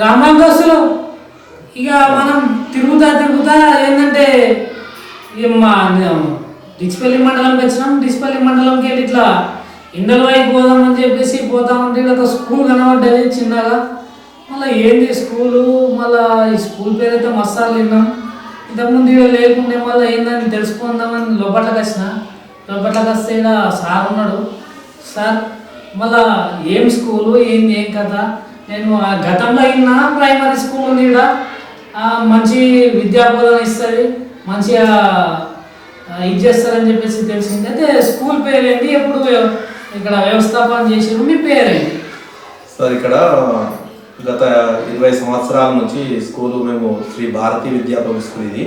రామాయణ ఇక మనం తిరుగుతా తిరుగుతా ఏంటంటే ఇక మా డిస్పల్లి మండలంకి వచ్చినాం. డిస్పల్లి మండలంకి వెళ్ళి ఇట్లా ఇండల వైపు పోదామని చెప్పేసి పోతా ఉంటే ఒక స్కూల్ కనబడ్డది చిన్నగా. మళ్ళీ ఏంది స్కూలు? మళ్ళీ ఈ స్కూల్ పేరు అయితే మస్తాలు విన్నాం ఇంతకుముందు ఇక్కడ లేకుండే మళ్ళీ ఏందని తెలుసుకుందామని లోపట్లకి వచ్చిన. లోపట్లకి వస్తే ఇక్కడ సార్ ఉన్నాడు. సార్ మళ్ళా ఏం స్కూలు? ఏంది ఏం కదా నేను గతంలో అయినా ప్రైమరీ స్కూల్ ఉంది ఇక్కడ మంచి విద్యాబోధన ఇస్తుంది మంచిగా ఇది చేస్తారని చెప్పేసి తెలిసింది. అయితే స్కూల్ పేరేంటి? ఎప్పుడు ఇక్కడ వ్యవస్థాపన చేసారు మీ పేరేంటి? సార్ ఇక్కడ గత ఇరవై సంవత్సరాల నుంచి స్కూలు మేము శ్రీ భారతీ విద్యా స్కూల్ ఇది.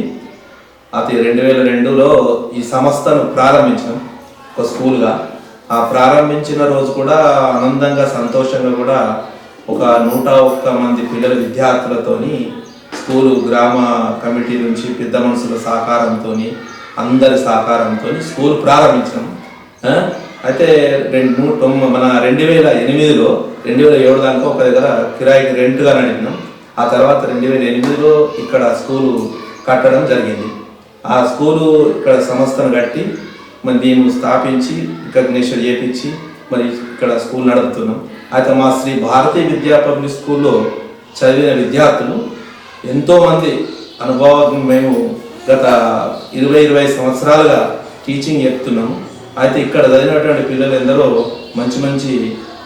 అది రెండు వేల రెండులో ఈ సంస్థను ప్రారంభించాం ఒక స్కూల్గా. ఆ ప్రారంభించిన రోజు కూడా ఆనందంగా సంతోషంగా కూడా ఒక నూట ఒక్క మంది పిల్లల విద్యార్థులతోని స్కూలు గ్రామ కమిటీ నుంచి పెద్ద మనుషుల సహకారంతో అందరి సహకారంతో స్కూల్ ప్రారంభించాం అయితే రెండు నూ- తొమ్మిది మన రెండు వేల ఎనిమిదిలో రెండు వేల ఏడు దాకా ఒక దగ్గర కిరాయికి రెంట్గా నడిపినాం. ఆ తర్వాత రెండు వేల ఎనిమిదిలో ఇక్కడ స్కూలు కట్టడం జరిగింది. ఆ స్కూలు ఇక్కడ సంస్థను కట్టి మరి దీన్ని స్థాపించి రికగ్నేషన్ చేపించి మరి ఇక్కడ స్కూల్ నడుపుతున్నాం. అయితే మా శ్రీ భారతీయ విద్యా పబ్లిక్ స్కూల్లో చదివిన విద్యార్థులు ఎంతోమంది అనుభవం మేము గత ఇరవై ఇరవై సంవత్సరాలుగా టీచింగ్ చెప్తున్నాము అయితే ఇక్కడ చదివినటువంటి పిల్లలు ఎందరో మంచి మంచి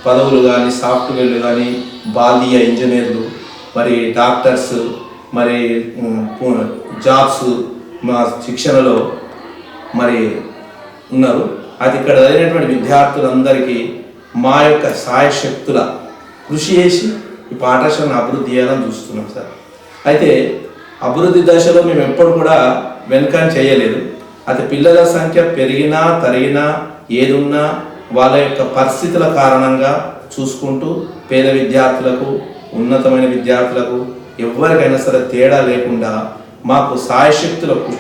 పదవులు కానీ సాఫ్ట్వేర్లు కానీ బాల్య ఇంజనీర్లు మరి డాక్టర్స్ మరి జాబ్స్ మా శిక్షణలో మరి ఉన్నారు. అది ఇక్కడ చదివినటువంటి విద్యార్థులందరికీ మా యొక్క సాయశక్తుల కృషి చేసి ఈ పాఠశాలను అభివృద్ధి చేయాలని చూస్తున్నాం సార్. అయితే అభివృద్ధి దశలో మేము ఎప్పుడు కూడా వెనుకని చేయలేదు. అది పిల్లల సంఖ్య పెరిగినా తరిగినా ఏదున్నా వాళ్ళ యొక్క పరిస్థితుల కారణంగా చూసుకుంటూ పేద విద్యార్థులకు ఉన్నతమైన విద్యార్థులకు ఎవరికైనా సరే తేడా లేకుండా మాకు సాయశక్తులకు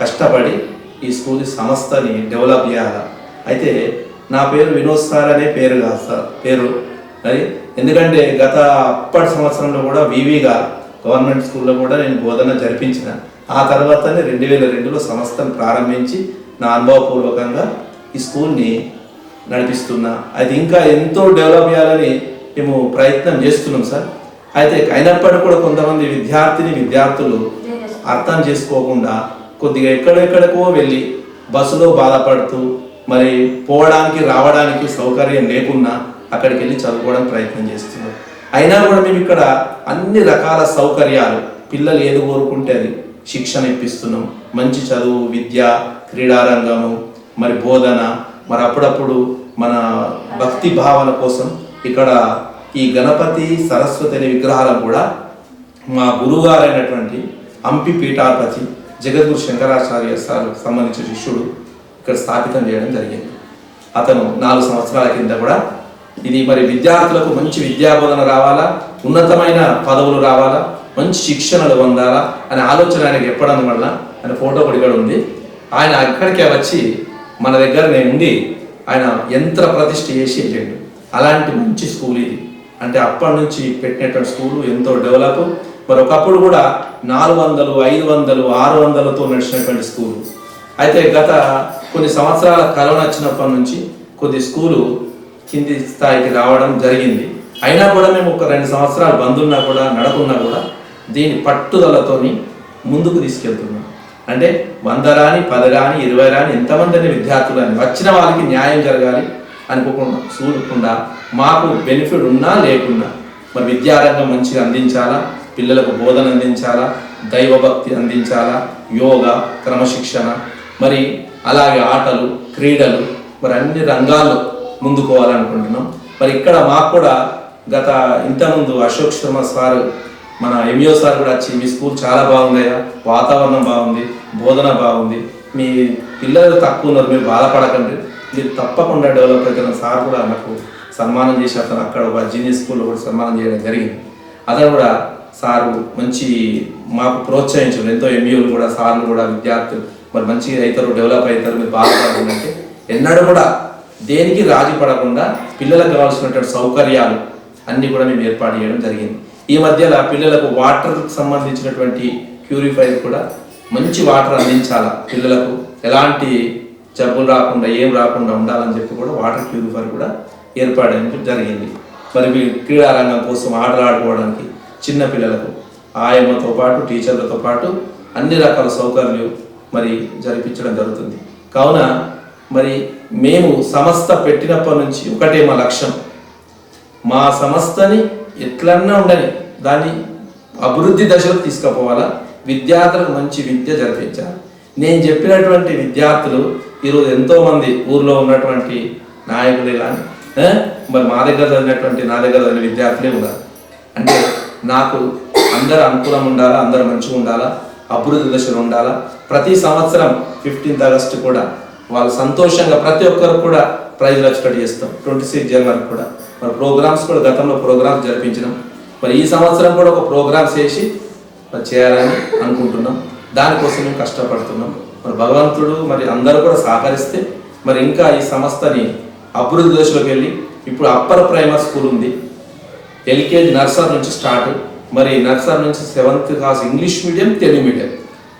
కష్టపడి ఈ స్కూల్ సంస్థని డెవలప్ చేయాలి. అయితే నా పేరు వినోద్ సార్ అనే పేరు కాదు సార్ పేరు. మరి ఎందుకంటే గత అప్పటి సంవత్సరంలో కూడా వివిగా గవర్నమెంట్ స్కూల్లో కూడా నేను బోధన జరిపించిన. ఆ తర్వాతనే రెండు వేల రెండులో సంస్థను ప్రారంభించి నా అనుభవపూర్వకంగా ఈ స్కూల్ని నడిపిస్తున్నా. అది ఇంకా ఎంతో డెవలప్ చేయాలని మేము ప్రయత్నం చేస్తున్నాం సార్. అయితే అయినప్పటికీ కూడా కొంతమంది విద్యార్థిని విద్యార్థులు అర్థం చేసుకోకుండా కొద్దిగా ఎక్కడెక్కడికో వెళ్ళి బస్సులో బాధపడుతూ మరి పోవడానికి రావడానికి సౌకర్యం లేకున్నా అక్కడికి వెళ్ళి చదువుకోవడానికి ప్రయత్నం చేస్తున్నారు. అయినా కూడా మేము ఇక్కడ అన్ని రకాల సౌకర్యాలు పిల్లలు ఏది కోరుకుంటే అది శిక్షణ ఇప్పిస్తున్నాం. మంచి చదువు విద్య క్రీడారంగము మరి బోధన మరి అప్పుడప్పుడు మన భక్తి భావన కోసం ఇక్కడ ఈ గణపతి సరస్వతి అనే విగ్రహాలను కూడా మా గురువుగారైనటువంటి హంపి పీఠాధిపతి జగద్గురు శంకరాచార్య సార్ సంబంధించిన శిష్యుడు ఇక్కడ స్థాపితం చేయడం జరిగింది. అతను నాలుగు సంవత్సరాల కింద కూడా ఇది మరి విద్యార్థులకు మంచి విద్యాబోధన రావాలా? ఉన్నతమైన పదవులు రావాలా? మంచి శిక్షణలు పొందాలా? అనే ఆలోచన ఆయనకి ఎప్పడం వల్ల ఆయన ఫోటో కూడా ఉంది. ఆయన అక్కడికే వచ్చి మన దగ్గర నేను ఉండి ఆయన యంత్ర ప్రతిష్ఠ చేసి వెళ్ళాడు అలాంటి మంచి స్కూల్ ఇది. అంటే అప్పటి నుంచి పెట్టినటువంటి స్కూల్ ఎంతో డెవలప్. మరి ఒకప్పుడు కూడా నాలుగు వందలు ఐదు వందలు ఆరు వందలతో నడిచినటువంటి స్కూల్. అయితే గత కొన్ని సంవత్సరాల కరోనా వచ్చినప్పటి నుంచి కొద్ది స్కూలు కింది స్థాయికి రావడం జరిగింది. అయినా కూడా మేము ఒక రెండు సంవత్సరాలు బంధున్నా కూడా నడకున్నా కూడా దీని పట్టుదలతోని ముందుకు తీసుకెళ్తున్నాం. అంటే వంద రాని పది రాని ఇరవై రాని ఎంతమంది విద్యార్థులని విద్యార్థులు అని వచ్చిన వాళ్ళకి న్యాయం జరగాలి అనుకోకుండా చూడకుండా మాకు బెనిఫిట్ ఉన్నా లేకున్నా మరి విద్యారంగం మంచిగా అందించాలా? పిల్లలకు బోధన అందించాలా? దైవభక్తి అందించాలా? యోగా క్రమశిక్షణ. మరి అలాగే ఆటలు క్రీడలు మరి అన్ని రంగాల్లో ముందుకోవాలనుకుంటున్నాం. మరి ఇక్కడ మాకు కూడా గత ఇంతకుముందు అశోక్ శర్మ సార్ మన ఎంఈఓ సార్ కూడా వచ్చి మీ స్కూల్ చాలా బాగుందయ్యా వాతావరణం బాగుంది బోధన బాగుంది మీ పిల్లలు తక్కువ ఉన్నారు మీరు బాధపడకండి మీరు తప్పకుండా డెవలప్ అవుతున్న సార్ కూడా నాకు సన్మానం చేసి అతను అక్కడ ఒక జీనియస్ స్కూల్లో కూడా సన్మానం చేయడం జరిగింది. అతను కూడా సారు మంచి మాకు ప్రోత్సహించారు ఎంతో ఎంఈఓలు కూడా సార్లు కూడా విద్యార్థులు మరి మంచిగా అవుతారు డెవలప్ అవుతారు మీరు బాధపడకుండా ఎన్నడూ కూడా దేనికి రాజీ పడకుండా పిల్లలకు కావాల్సినటువంటి సౌకర్యాలు అన్ని కూడా మేము ఏర్పాటు చేయడం జరిగింది. ఈ మధ్యలో పిల్లలకు వాటర్ సంబంధించినటువంటి ప్యూరిఫైర్ కూడా మంచి వాటర్ అందించాలా పిల్లలకు? ఎలాంటి జబ్బులు రాకుండా ఏం రాకుండా ఉండాలని చెప్పి కూడా వాటర్ ప్యూరిఫైర్ కూడా ఏర్పాటు జరిగింది. మరి క్రీడారంగం కోసం ఆటలు ఆడుకోవడానికి చిన్న పిల్లలకు ఆయమ్మతో పాటు టీచర్లతో పాటు అన్ని రకాల సౌకర్యాలు మరి జరిపించడం జరుగుతుంది. కావున మరి మేము సంస్థ పెట్టినప్పటి నుంచి ఒకటే మా లక్ష్యం. మా సంస్థని ఎట్లన్నా ఉండని దాన్ని అభివృద్ధి దశలో తీసుకుపోవాలా? విద్యార్థులకు మంచి విద్య జరిపించాలి. నేను చెప్పినటువంటి విద్యార్థులు ఈరోజు ఎంతోమంది ఊర్లో ఉన్నటువంటి నాయకులే కానీ మరి మా దగ్గర చదివినటువంటి నా దగ్గర చదివిన విద్యార్థులే ఉన్నారు. అంటే నాకు అందరు అనుకూలం ఉండాలా? అందరు మంచిగా ఉండాలా? అభివృద్ధి దశలో ఉండాలా? సంవత్సరం ఫిఫ్టీన్త్ ఆగస్టు కూడా వాళ్ళు సంతోషంగా ప్రతి ఒక్కరు కూడా ప్రైజ్లు వచ్చేటట్టు చేస్తాం. ట్వంటీ సిక్స్ జనవరి కూడా. మరి ప్రోగ్రామ్స్ కూడా గతంలో ప్రోగ్రామ్స్ జరిపించినాం. మరి ఈ సంవత్సరం కూడా ఒక ప్రోగ్రామ్స్ చేసి చేయాలని అనుకుంటున్నాం. దానికోసం మేము కష్టపడుతున్నాం. మరి భగవంతుడు మరి అందరూ కూడా సహకరిస్తే మరి ఇంకా ఈ సంస్థని అభివృద్ధి దశలోకి వెళ్ళి ఇప్పుడు అప్పర్ ప్రైమరీ స్కూల్ ఉంది. ఎల్కేజీ నర్సర్ నుంచి స్టార్ట్. మరి నర్సర్ నుంచి seventh class English medium Telugu medium.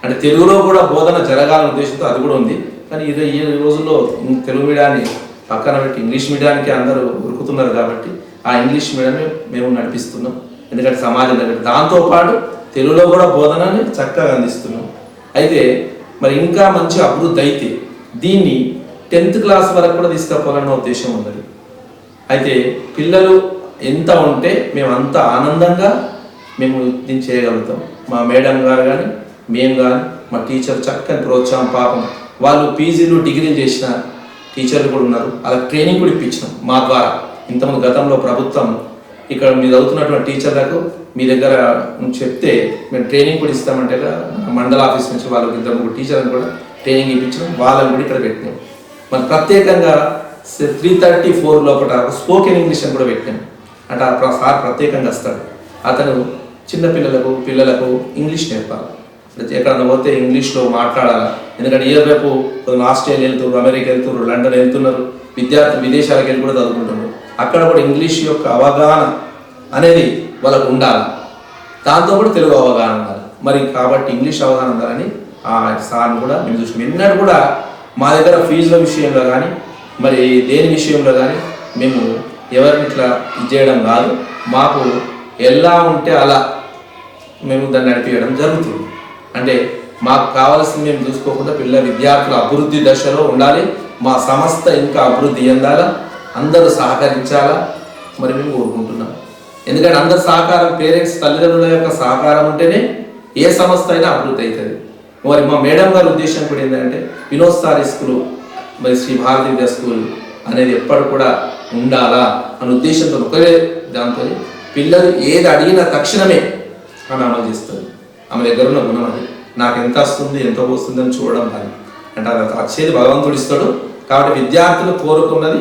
అంటే తెలుగులో కూడా బోధన జరగాలనే ఉద్దేశంతో అది కూడా ఉంది. కానీ ఇది ఈ రోజుల్లో తెలుగు మీడియాన్ని పక్కన పెట్టి ఇంగ్లీష్ మీడియానికి అందరూ ఉరుకుతున్నారు కాబట్టి ఆ ఇంగ్లీష్ మీడియాన్ని మేము నడిపిస్తున్నాం. ఎందుకంటే సమాజం దగ్గర దాంతోపాటు తెలుగులో కూడా బోధనని చక్కగా అందిస్తున్నాం. అయితే మరి ఇంకా మంచి అభివృద్ధి అయితే దీన్ని టెన్త్ క్లాస్ వరకు కూడా తీసుకుపోవాలన్న ఉద్దేశం ఉన్నది. అయితే పిల్లలు ఎంత ఉంటే మేము అంత ఆనందంగా మేము దీన్ని చేయగలుగుతాం. మా మేడం గారు కానీ మేము కానీ మా టీచర్ చక్కని ప్రోత్సాహం పాపం. వాళ్ళు పీజీలు డిగ్రీలు చేసిన టీచర్లు కూడా ఉన్నారు. అలా ట్రైనింగ్ కూడా ఇప్పించినాం మా ద్వారా. ఇంతకుముందు గతంలో ప్రభుత్వం ఇక్కడ మీరు చదువుతున్నటువంటి టీచర్లకు మీ దగ్గర చెప్తే మేము ట్రైనింగ్ కూడా ఇస్తామంటే మండల ఆఫీస్ నుంచి వాళ్ళకి ఇద్దరు ముగ్గురు టీచర్లను కూడా ట్రైనింగ్ ఇప్పించడం వాళ్ళని కూడా ఇక్కడ పెట్టినాం. మరి ప్రత్యేకంగా త్రీ థర్టీ ఫోర్ లోపల స్పోకెన్ ఇంగ్లీష్ అని కూడా పెట్టాం అంటే ఆ సార్ ప్రత్యేకంగా వస్తాడు. అతను చిన్నపిల్లలకు పిల్లలకు ఇంగ్లీష్ నేర్పాలి. ఎక్కడన్నా పోతే ఇంగ్లీష్లో మాట్లాడాలి? ఎందుకంటే ఏ రేపు ఆస్ట్రేలియా వెళ్తున్నారు అమెరికా వెళ్తున్నారు లండన్ వెళ్తున్నారు విద్యార్థులు విదేశాలకు వెళ్ళి కూడా చదువుకుంటున్నారు. అక్కడ కూడా ఇంగ్లీష్ యొక్క అవగాహన అనేది వాళ్ళకు ఉండాలి. దాంతో కూడా తెలుగు అవగాహన ఉండాలి. మరి కాబట్టి ఇంగ్లీష్ అవగాహన ఉండాలని ఆ సార్ని కూడా మేము చూసుకున్నాం ఎన్నడూ కూడా మా దగ్గర ఫీజుల విషయంలో కానీ మరి దేని విషయంలో కానీ మేము ఎవరిని ఇట్లా ఇది చేయడం కాదు. మాకు ఎలా ఉంటే అలా మేము దాన్ని నడిపించడం జరుగుతుంది. అంటే మాకు కావాల్సింది మేము చూసుకోకుండా పిల్లల విద్యార్థుల అభివృద్ధి దశలో ఉండాలి. మా సంస్థ ఇంకా అభివృద్ధి చెందాలా? అందరూ సహకరించాలా? మరి మేము కోరుకుంటున్నాం. ఎందుకంటే అందరి సహకారం పేరెంట్స్ తల్లిదండ్రుల యొక్క సహకారం ఉంటేనే ఏ సంస్థ అయినా అభివృద్ధి అవుతుంది. మరి మా మేడం గారి ఉద్దేశం కూడా ఏంటంటే వినోద్ స్కూల్ మరి శ్రీ భారతి విద్యా స్కూల్ అనేది ఎప్పుడు కూడా ఉండాలా అనే ఉద్దేశంతో ఒకరే దాంతో పిల్లలు ఏది అడిగినా తక్షణమే ఆమె అమలు చేస్తుంది ఆమె దగ్గర ఉన్న గుణం అది. నాకు ఎంత వస్తుంది ఎంత వస్తుందని అని చూడడం దాన్ని అంటే అది వచ్చేది భగవంతుడు ఇస్తాడు. కాబట్టి విద్యార్థులు కోరుకున్నది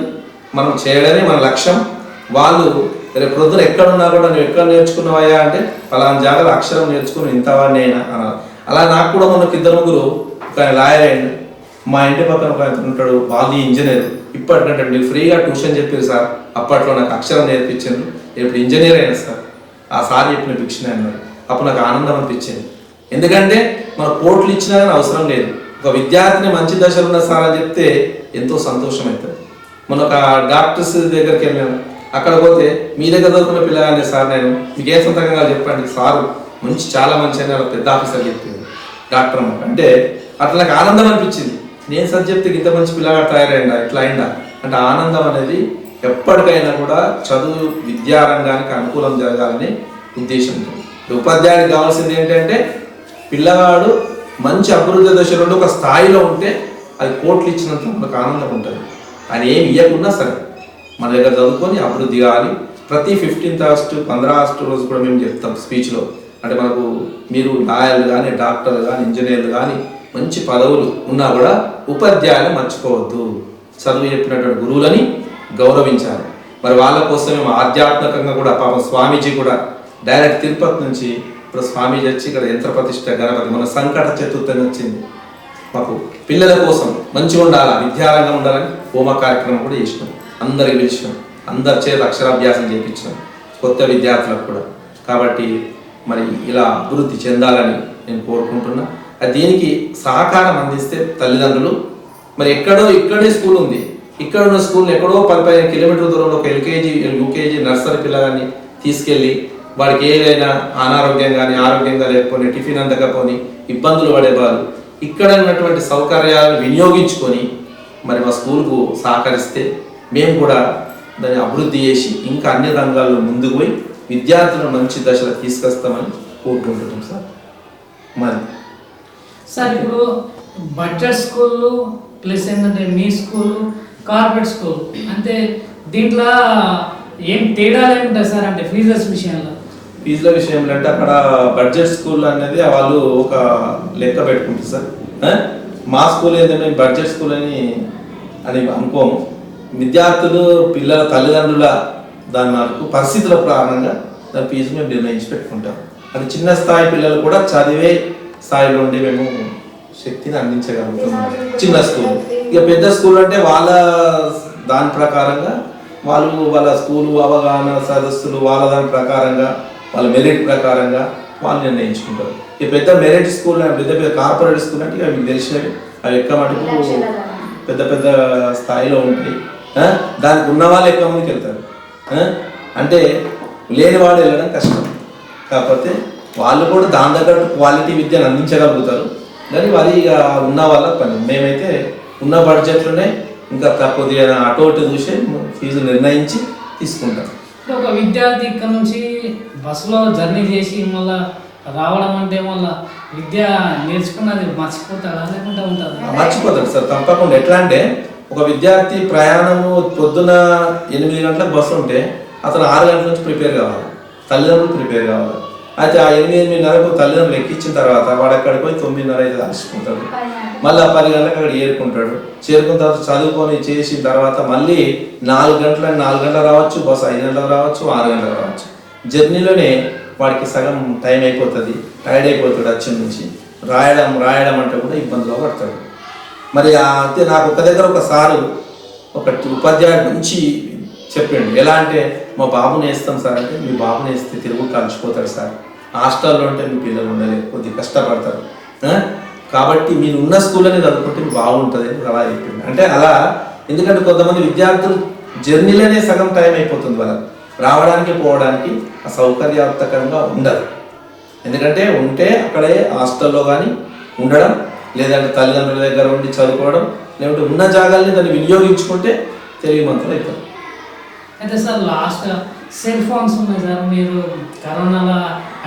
మనం చేయడమే మన లక్ష్యం. వాళ్ళు రేపు ప్రొద్దున ఎక్కడ కూడా నువ్వు ఎక్కడ నేర్చుకున్నావయ్యా అంటే పలానా జాగ్రత్త అక్షరం నేర్చుకుని ఇంతవాడిని అయినా అన్నారు అలా నాకు కూడా మనకు ఇద్దరు ముగ్గురు ఒక ఆయన లాయర్ అయ్యండి మా ఇంటి పక్కన ఒక ఆయన ఉంటాడు బాలీ ఇంజనీర్. ఇప్పటికంటే మీరు ఫ్రీగా ట్యూషన్ చెప్పారు సార్. అప్పట్లో నాకు అక్షరం నేర్పించాను ఇప్పుడు ఇంజనీర్ అయినా సార్. ఆ సార్ చెప్పిన భిక్షణ అన్నారు అప్పుడు నాకు ఆనందం అనిపించింది. ఎందుకంటే మన కోట్లు ఇచ్చినా కానీ అవసరం లేదు. ఒక విద్యార్థిని మంచి దశలో ఉన్న సార్ అని చెప్తే ఎంతో సంతోషం అవుతుంది. మన ఒక డాక్టర్స్ దగ్గరికి వెళ్ళాను. అక్కడ పోతే మీ దగ్గర చదువుకున్న పిల్లగానే సార్ నేను మీకు ఏ సంతకంగా చెప్పండి. సార్ మంచి చాలా మంచి అని పెద్ద ఆఫీసర్ చెప్పింది డాక్టర్ అమ్మ. అంటే అట్లా నాకు ఆనందం అనిపించింది. నేను సబ్జెక్ట్ ఇంత మంచి పిల్లగా తయారైందా ఇట్లా అయిందా? అంటే ఆనందం అనేది ఎప్పటికైనా కూడా చదువు విద్యారంగానికి అనుకూలం జరగాలని ఉద్దేశం ఉంటుంది. ఉపాధ్యాయుడికి కావాల్సింది ఏంటంటే పిల్లవాడు మంచి అభివృద్ధి దశలో ఒక స్థాయిలో ఉంటే అది కోట్లు ఇచ్చినంత మనకు ఆనందం ఉంటుంది. ఆయన ఏమి ఇవ్వకున్నా సరే మన దగ్గర చదువుకొని అభివృద్ధి కావాలి ప్రతి ఫిఫ్టీన్త్ ఆగస్టు పంద్రా ఆగస్టు రోజు కూడా మేము చెప్తాం స్పీచ్లో. అంటే మనకు మీరు లాయర్లు కానీ డాక్టర్లు కానీ ఇంజనీర్లు కానీ మంచి పదవులు ఉన్నా కూడా ఉపాధ్యాయులు మర్చిపోవద్దు. చదువు చెప్పినటువంటి గురువులని గౌరవించాలి. మరి వాళ్ళ కోసం మేము ఆధ్యాత్మికంగా కూడా పాపం స్వామీజీ కూడా డైరెక్ట్ తిరుపతి నుంచి ఇప్పుడు స్వామీజీ వచ్చి ఇక్కడ యంత్ర ప్రతిష్ట గణపతి మన సంకట చతుర్థి అని వచ్చింది. మాకు పిల్లల కోసం మంచిగా ఉండాలా? విద్యారంగం ఉండాలని హోమ కార్యక్రమం కూడా చేసినాం. అందరికి పిలిచినాం. అందరి చేత అక్షరాభ్యాసం చేయించినాం కొత్త విద్యార్థులకు కూడా. కాబట్టి మరి ఇలా అభివృద్ధి చెందాలని నేను కోరుకుంటున్నా. అది దీనికి? సహకారం అందిస్తే తల్లిదండ్రులు. మరి ఎక్కడో ఇక్కడే స్కూల్ ఉంది. ఇక్కడ ఉన్న స్కూల్ ఎక్కడో పది పదిహేను కిలోమీటర్ల దూరంలో ఒక ఎల్కేజీ యూకేజీ నర్సరీ పిల్లగాన్ని తీసుకెళ్ళి వాడికి ఏదైనా అనారోగ్యం కానీ ఆరోగ్యంగా లేకపోని టిఫిన్ అందకపోని ఇబ్బందులు పడేవారు ఇక్కడ ఉన్నటువంటి సౌకర్యాలను వినియోగించుకొని మరి మా స్కూల్కు సహకరిస్తే మేము కూడా దాన్ని అభివృద్ధి చేసి ఇంకా అన్ని రంగాల్లో ముందుకు పోయి విద్యార్థులను మంచి దశలో తీసుకొస్తామని కోరుకుంటున్నాం సార్. మరి సార్ ఇప్పుడు బడ్జెట్ స్కూళ్ళు ప్లస్ ఏంటంటే మీ స్కూల్ కార్పొరేట్ స్కూల్ అంటే దీంట్లో ఏం తేడా ఏముంటాయి సార్ అంటే ఫీజెస్ విషయంలో? ఫీజుల విషయంలో అంటే అక్కడ బడ్జెట్ స్కూల్ అనేది వాళ్ళు ఒక లెక్క పెట్టుకుంటారు సార్. మా స్కూల్ ఏంటంటే బడ్జెట్ స్కూల్ అని అని అనుకోము. విద్యార్థులు పిల్లల తల్లిదండ్రుల దాని వరకు పరిస్థితుల ప్రారంభంగా దాని ఫీజు మేము నిర్ణయించి పెట్టుకుంటాం. అది చిన్న స్థాయి పిల్లలు కూడా చదివే స్థాయిలో ఉండి మేము శక్తిని అందించగలుగుతున్నాం చిన్న స్కూల్. ఇక పెద్ద స్కూల్ అంటే వాళ్ళ దాని ప్రకారంగా వాళ్ళు వాళ్ళ స్కూలు అవగాహన సదస్సులు వాళ్ళ దాని ప్రకారంగా వాళ్ళ మెరిట్ ప్రకారంగా వాళ్ళు నిర్ణయించుకుంటారు. ఈ పెద్ద మెరిట్ స్కూల్ పెద్ద పెద్ద కార్పొరేట్ స్కూల్ అంటే అవి తెలిసినవి. అవి ఎక్క మటుకు పెద్ద పెద్ద స్థాయిలో ఉంటాయి. దానికి ఉన్న వాళ్ళు ఎక్కువ మందికి వెళ్తారు? అంటే లేనివాడు వెళ్ళడం కష్టం. కాకపోతే వాళ్ళు కూడా దాని దగ్గర క్వాలిటీ విద్యను అందించగలుగుతారు. కానీ వారి ఇక ఉన్న వాళ్ళ పని. మేమైతే ఉన్న బడ్జెట్లోనే ఇంకా కొద్దిగా అటు ఇటు చూసి ఫీజు నిర్ణయించి తీసుకుంటాం. ఒక విద్యార్థి ఇక్కడ నుంచి బస్సులో జర్నీ చేసి మళ్ళీ రావడం అంటే మళ్ళీ విద్య నేర్చుకున్నది మర్చిపోతాడా? లేకుండా ఉంటుంది మర్చిపోతాడు సార్ తప్పకుండా. ఎట్లా అంటే ఒక విద్యార్థి ప్రయాణము పొద్దున ఎనిమిది గంటలకు బస్సు ఉంటే అతను ఆరు గంటల నుంచి ప్రిపేర్ కావాలి. తల్లిదండ్రులు ప్రిపేర్ కావాలి. అయితే ఆ ఎనిమిది ఎనిమిదిన్నరకు తల్లిదండ్రులు లెక్కించిన తర్వాత వాడు అక్కడికి పోయి తొమ్మిదిన్నర అయితే అలసిపోతాడు మళ్ళీ ఆ పది గంటలకు అక్కడ చేరుకుంటాడు. చేరుకున్న తర్వాత చదువుకొని చేసిన తర్వాత మళ్ళీ నాలుగు గంటల నాలుగు గంటలు రావచ్చు బస్సు ఐదు గంటల రావచ్చు ఆరు గంటలు రావచ్చు. జర్నీలోనే వాడికి సగం టైం అయిపోతుంది టైర్డ్ అయిపోతాడు వచ్చిన నుంచి. రాయడం రాయడం అంటే కూడా ఇబ్బందిలో పడతాడు. మరి అంతే నాకు ఒక దగ్గర ఒక సారు ఒక ఉపాధ్యాయుడు నుంచి చెప్పిండు. ఎలా అంటే మా బాబుని వేస్తాం సార్ అంటే మీ బాబుని వేస్తే తిరుగు కలిసిపోతాడు సార్. హాస్టల్లో ఉంటే మీ పిల్లలు ఉండలేరు కొద్దిగా కష్టపడతారు. కాబట్టి మీరు ఉన్న స్కూల్లోనే చదువుకుంటే బాగుంటుంది అని అలా చెప్పింది. అంటే అలా ఎందుకంటే కొంతమంది విద్యార్థులు జర్నీలోనే సగం టైం అయిపోతుంది వాళ్ళకి. రావడానికి పోవడానికి ఆ సౌకర్యవంతకంగా ఉండదు. ఎందుకంటే ఉంటే అక్కడే హాస్టల్లో కానీ ఉండడం లేదంటే తల్లిదండ్రుల దగ్గర ఉండి చదువుకోవడం లేదంటే ఉన్న జాగాల్ని దాన్ని వినియోగించుకుంటే తెలివిమంతులు అవుతారు. అయితే సార్ లాస్ట్ సెల్ ఫోన్స్ ఉన్నాయి సార్. మీరు కరోనాలో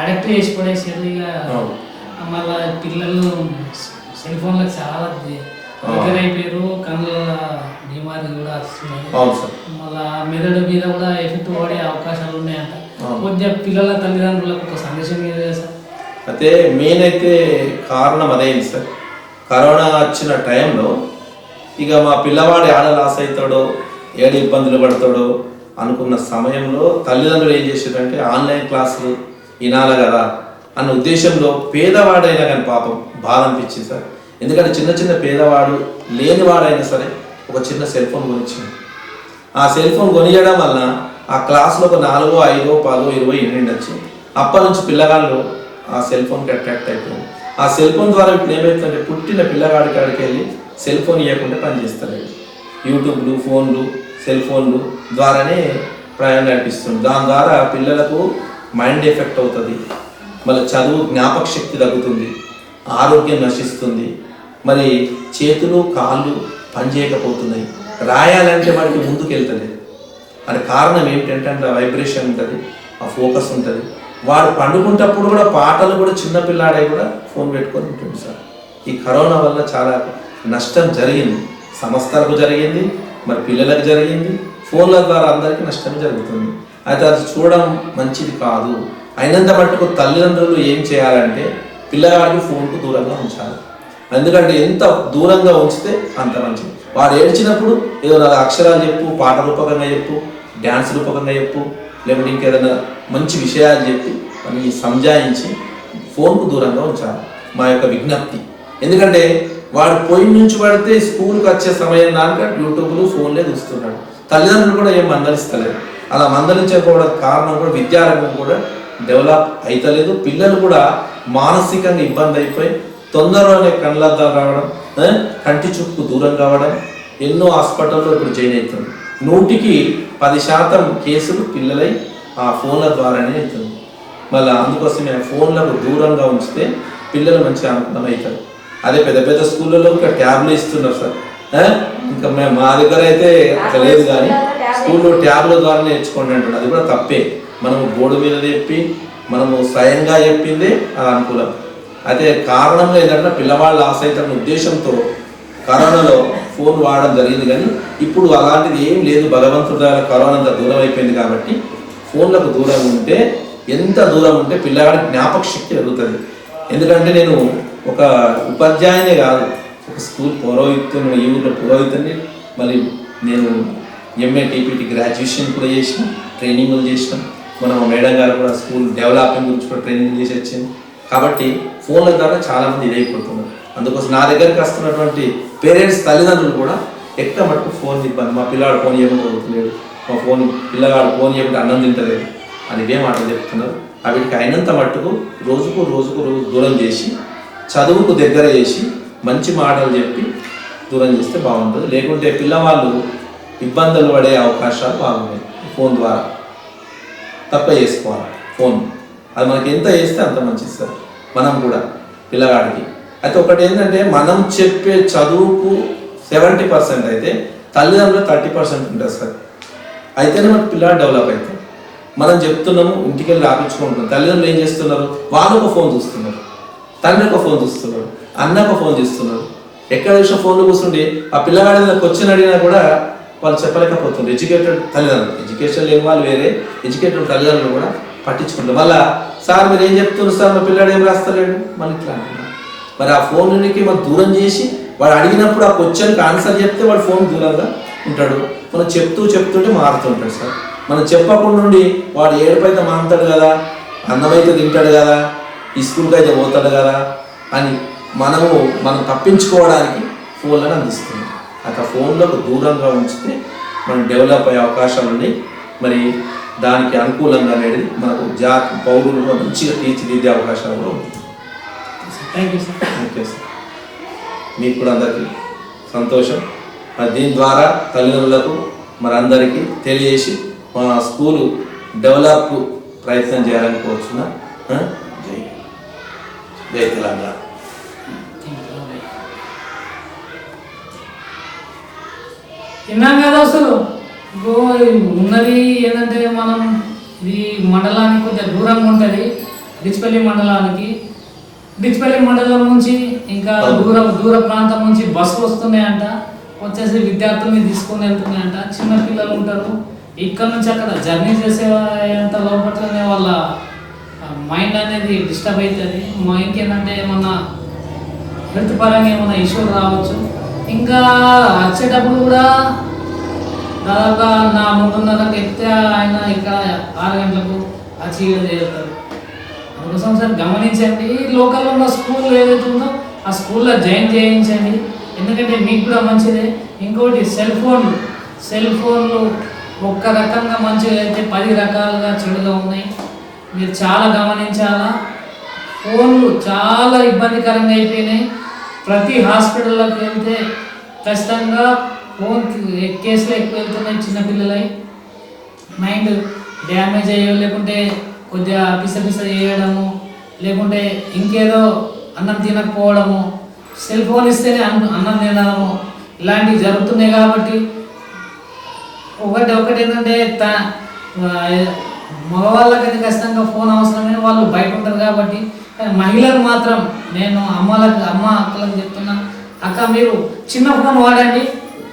అడక్ట్ చేసి పడేసారు ఇక. మళ్ళా పిల్లలు సెల్ ఫోన్లకు చాలా దగ్గర అయిపోయారు. కళ్ళ బీమారి కూడా వస్తున్నాయి. మళ్ళా మెదడు మీద కూడా ఎఫెక్ట్ పడే అవకాశాలు ఉన్నాయంట. కొద్దిగా పిల్లల తల్లిదండ్రులకు ఒక సందేశం మీద సార్? అయితే మెయిన్ అయితే కారణం అదేంటి సార్? కరోనా వచ్చిన టైంలో ఇక మా పిల్లవాడు ఆడ లాస్ అవుతాడో ఏడు ఇబ్బందులు పడతాడో అనుకున్న సమయంలో తల్లిదండ్రులు ఏం చేశారంటే ఆన్లైన్ క్లాసులు వినాలి కదా అన్న ఉద్దేశంలో పేదవాడైనా కానీ పాపం బాధ అనిపించింది సార్. ఎందుకంటే చిన్న చిన్న పేదవాడు లేనివాడైనా సరే ఒక చిన్న సెల్ ఫోన్ కొనిచ్చింది ఆ సెల్ ఫోన్ కొనియడం వలన ఆ క్లాస్లో ఒక నాలుగో ఐదో పదో ఇరవై ఎనిమిది వచ్చింది. అప్పటి నుంచి పిల్లగాళ్ళు ఆ సెల్ ఫోన్కి అట్రాక్ట్ అయిపోయింది. ఆ సెల్ ఫోన్ ద్వారా ఇప్పుడు ఏమవుతుందంటే పుట్టిన పిల్లగాడి కాడికి వెళ్ళి సెల్ ఫోన్ ఇవ్వకుండా పనిచేస్తలేదు యూట్యూబ్లు ఫోన్లు సెల్ ఫోన్లు ద్వారానే ప్రయాణం నడిపిస్తుంది దాని ద్వారా పిల్లలకు మైండ్ ఎఫెక్ట్ అవుతుంది. మళ్ళీ చదువు జ్ఞాపక శక్తి తగ్గుతుంది. ఆరోగ్యం నశిస్తుంది. మరి చేతులు కాళ్ళు పనిచేయకపోతున్నాయి రాయాలంటే వాడికి ముందుకు వెళ్తలేదు అది కారణం ఏంటంటే అంటే వైబ్రేషన్ ఉంటుంది ఆ ఫోకస్ ఉంటుంది. వాడు పండుకుంటప్పుడు కూడా పాటలు కూడా చిన్నపిల్లాడై కూడా ఫోన్ పెట్టుకొని ఉంటుంది సార్. ఈ కరోనా వల్ల చాలా నష్టం జరిగింది. సంస్థలకు జరిగింది మరి పిల్లలకు జరిగింది. ఫోన్ల ద్వారా అందరికీ నష్టం జరుగుతుంది. అయితే అది చూడడం మంచిది కాదు. అయినంత మట్టుకు తల్లిదండ్రులు ఏం చేయాలంటే పిల్లగాడికి ఫోన్కు దూరంగా ఉంచాలి. ఎందుకంటే ఎంత దూరంగా ఉంచితే అంత మంచిది. వాడు ఏడ్చినప్పుడు ఏదో నాలుగు అక్షరాలు చెప్పు పాట రూపకంగా చెప్పు డ్యాన్స్ రూపకంగా చెప్పు లేకుంటే ఇంకేదైనా మంచి విషయాలు చెప్పి అని సంజాయించి ఫోన్కు దూరంగా ఉంచాలి. మా యొక్క విజ్ఞప్తి. ఎందుకంటే వాడు పోయి నుంచి పడితే స్కూల్కి వచ్చే సమయం దాకా యూట్యూబ్లు ఫోన్లే చూస్తున్నాడు తల్లిదండ్రులు కూడా ఏం మందలిస్తలేరు. అలా మందలించకపోవడం కారణం కూడా విద్యారంగం కూడా డెవలప్ అవుతలేదు పిల్లలు కూడా మానసికంగా ఇబ్బంది అయిపోయి తొందరలోనే కళ్ళద్దాలు రావడం కంటి చూపుకు దూరం కావడం ఎన్నో హాస్పిటల్లో ఇప్పుడు జాయిన్ అవుతుంది నూటికి పది శాతం కేసులు పిల్లలై ఆ ఫోన్ల ద్వారానే అవుతుంది. మళ్ళీ అందుకోసమే ఫోన్లకు దూరంగా ఉంచితే పిల్లలు మంచిగా అనుకూలం అవుతారు అదే పెద్ద పెద్ద స్కూళ్ళలో ఇంకా ట్యాబ్లు ఇస్తున్నారు సార్. ఇంకా మేము మా దగ్గర అయితే తెలియదు లేదు కానీ స్కూల్లో ట్యాబ్ల ద్వారా నేర్చుకోండి అంటాడు అది కూడా తప్పే. మనము బోర్డు మీద చెప్పి మనము స్వయంగా చెప్పింది అది అనుకూలం. అయితే కారణం ఏంటంటే లాస్ ఆశయితన్న ఉద్దేశంతో కరోనాలో ఫోన్ వాడడం జరిగింది కానీ ఇప్పుడు అలాంటిది ఏం లేదు. భగవంతుడి ద్వారా కరోనా అంత దూరం అయిపోయింది కాబట్టి ఫోన్లకు దూరం ఉంటే ఎంత దూరం ఉంటే పిల్లవాడి జ్ఞాపక శక్తి పెరుగుతుంది. ఎందుకంటే నేను ఒక ఉపాధ్యాయునే కాదు. స్కూల్ పౌరోహిత్యం ఈ ఊరిలో పురోహితుని మళ్ళీ నేను ఎంఏ టీపీటీ గ్రాడ్యుయేషన్ కూడా చేసిన ట్రైనింగ్లు చేసిన. మన మేడం గారు కూడా స్కూల్ డెవలప్మెంట్ గురించి కూడా ట్రైనింగ్ చేసి వచ్చింది. కాబట్టి ఫోన్ల ద్వారా చాలామంది ఇదైపోతున్నారు. అందుకోసం నా దగ్గరికి వస్తున్నటువంటి పేరెంట్స్ తల్లిదండ్రులు కూడా ఎక్కువ మటుకు ఫోన్ ఇబ్బంది? మా పిల్లవాడు ఫోన్ చేయమని చదువుతలేడు. మా ఫోన్ పిల్లగాడు ఫోన్ చేయమంటే అన్నం తింటలేదు. అని ఇవే మాటలు చెప్తున్నారు. వాటికి అయినంత మట్టుకు రోజుకు రోజుకు రోజు దూరం చేసి చదువుకు దగ్గర చేసి మంచి మాటలు చెప్పి దూరం చేస్తే బాగుంటుంది. లేకుంటే పిల్లవాళ్ళు ఇబ్బందులు పడే అవకాశాలు బాగున్నాయి ఫోన్ ద్వారా. తప్ప చేసుకోవాలి. ఫోన్. అది మనకి ఎంత చేస్తే అంత మంచిది సార్. మనం కూడా పిల్లగాడికి. అయితే ఒకటి ఏంటంటే మనం చెప్పే చదువుకు సెవెంటీ పర్సెంట్ అయితే తల్లిదండ్రులు థర్టీ పర్సెంట్ ఉంటుంది సార్. అయితేనే మన పిల్లాడు డెవలప్ అవుతాం మనం చెప్తున్నాము ఇంటికి వెళ్ళి రాపించుకుంటున్నాం. తల్లిదండ్రులు ఏం చేస్తున్నారు? వాళ్ళు ఒక ఫోన్ చూస్తున్నారు. తండ్రి ఒక ఫోన్ చూస్తున్నారు. అన్నకు ఫోన్ చేస్తున్నాడు ఎక్కడ చూసిన ఫోన్లో కూర్చుండి ఆ పిల్లగాడి మీద క్వశ్చన్ అడిగినా కూడా వాళ్ళు చెప్పలేకపోతుంది ఎడ్యుకేటెడ్ తల్లిదండ్రులు. ఎడ్యుకేషన్ లేని వాళ్ళు వేరే ఎడ్యుకేటెడ్ తల్లిదండ్రులు కూడా పట్టించుకుంటారు. మళ్ళా సార్ మీరు ఏం చెప్తున్నారు సార్? మా పిల్లాడు ఏం రాస్తలేడు? మళ్ళీ ఇట్లా మరి ఆ ఫోన్ నుంచి మనం దూరం చేసి వాడు అడిగినప్పుడు ఆ క్వశ్చన్కి ఆన్సర్ చెప్తే వాడు ఫోన్ దూరంగా ఉంటాడు. మనం చెప్తూ చెప్తుంటే మారుతుంటాడు సార్. మనం చెప్పకుండా నుండి వాడు ఏడుపైతే మారుతాడు కదా అన్నమైతే తింటాడు కదా ఈ స్కూల్కి అయితే పోతాడు కదా అని మనము మనం తప్పించుకోవడానికి ఫోన్లను అందిస్తుంది. అట్లా ఫోన్లకు దూరంగా ఉంచితే మనం డెవలప్ అయ్యే అవకాశాలు ఉన్నాయి. మరి దానికి అనుకూలంగా అనేది మనకు జాతి పౌరులను మంచిగా తీర్చిదిద్దే అవకాశాలు కూడా thank you sir okay sir మీకు కూడా అందరికీ సంతోషం. మరి దీని ద్వారా తల్లిదండ్రులకు మరి అందరికీ తెలియజేసి మా స్కూలు డెవలప్ ప్రయత్నం చేయాలని కోరుచున్నా? జై జై తెలంగాణ. విన్నాం కదా అసలు. ఇంకో ఉన్నది ఏంటంటే మనం ఇది మండలానికి కొంచెం దూరంగా ఉంటుంది. డిచ్పల్లి మండలానికి. డిచ్పల్లి మండలం నుంచి ఇంకా దూర దూర ప్రాంతం నుంచి బస్సులు వస్తున్నాయంట. వచ్చేసి విద్యార్థుల్ని తీసుకొని వెళ్తున్నాయంట. చిన్న పిల్లలు ఉంటారు. ఇక్కడ నుంచి అక్కడ జర్నీ చేసేంత లోపట్లోనే వాళ్ళ మైండ్ అనేది డిస్టర్బ్ అవుతుంది. మా ఇంకేంటంటే ఏమన్నా హెల్త్ పరంగా ఏమైనా ఇష్యూలు రావచ్చు. ఇంకా వచ్చేటప్పుడు కూడా దాదాపుగా నా మూడున్నరకు ఎక్కితే ఆయన ఇక్కడ ఆరు గంటలకు వచ్చి ఈడ చేరుతారు. అందుకోసం సార్ గమనించండి లోకల్లో ఉన్న స్కూల్ ఏదైతే ఉందో ఆ స్కూల్లో జాయిన్ చేయించండి. ఎందుకంటే మీకు కూడా మంచిదే. ఇంకోటి సెల్ ఫోన్లు. సెల్ ఫోన్లు ఒక్క రకంగా మంచిగా అయితే పది రకాలుగా చెడుగా ఉన్నాయి. మీరు చాలా గమనించాలా? ఫోన్లు చాలా ఇబ్బందికరంగా అయిపోయినాయి. ప్రతి హాస్పిటల్లోకి వెళ్తే ఖచ్చితంగా ఫోన్ కేసులు ఎక్కువ వెళ్తున్నాయి చిన్నపిల్లలై మైండ్ డ్యామేజ్ అయ్యో లేకుంటే కొద్దిగా పిసపిస చేయడము లేకుంటే ఇంకేదో అన్నం తినకపోవడము సెల్ ఫోన్ ఇస్తేనే అన్నం అన్నం తినడము ఇలాంటివి జరుగుతున్నాయి కాబట్టి ఒకటి ఒకటి ఏంటంటే త మగవాళ్ళకైతే ఖచ్చితంగా ఫోన్ అవసరమే వాళ్ళు బయట ఉంటారు కాబట్టి మహిళలు మాత్రం నేను అమ్మలకు అమ్మ అక్కలకు చెప్తున్నా. అక్క మీరు చిన్న ఫోన్ వాడండి.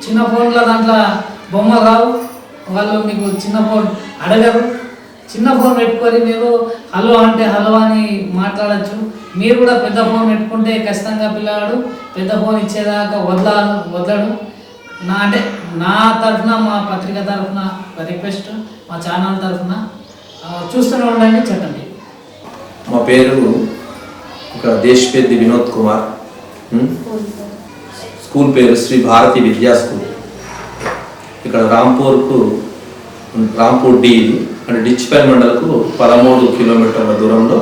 చిన్న ఫోన్లో దాంట్లో బొమ్మ రావు. వాళ్ళు మీకు చిన్న ఫోన్ అడగరు. చిన్న ఫోన్ పెట్టుకొని మీరు హలో అంటే హలో అని మాట్లాడచ్చు. మీరు కూడా పెద్ద ఫోన్ పెట్టుకుంటే ఖచ్చితంగా పిల్లవాడు పెద్ద ఫోన్ ఇచ్చేదాకా వదలాడు వదలడు. నా అంటే నా తరఫున మా పత్రిక తరఫున రిక్వెస్ట్ మా ఛానల్ తరఫున చూస్తూనే ఉండండి చెప్పండి. మా పేరు ఒక దేశపెద్ది వినోద్ కుమార్. స్కూల్ పేరు శ్రీ భారతి విద్యా స్కూల్. ఇక్కడ రాంపూర్కు రాంపూర్ డి అంటే డిచ్పల్ మండలకు పదమూడు కిలోమీటర్ల దూరంలో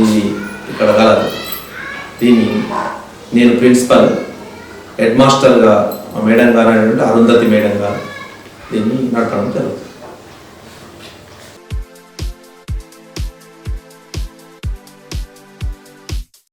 ఇది ఇక్కడ గలదు. దీన్ని నేను ప్రిన్సిపల్ హెడ్ మాస్టర్గా మేడం గారు అనేటువంటి అరుంధతి మేడం గారు దీన్ని నడపడం జరుగుతుంది.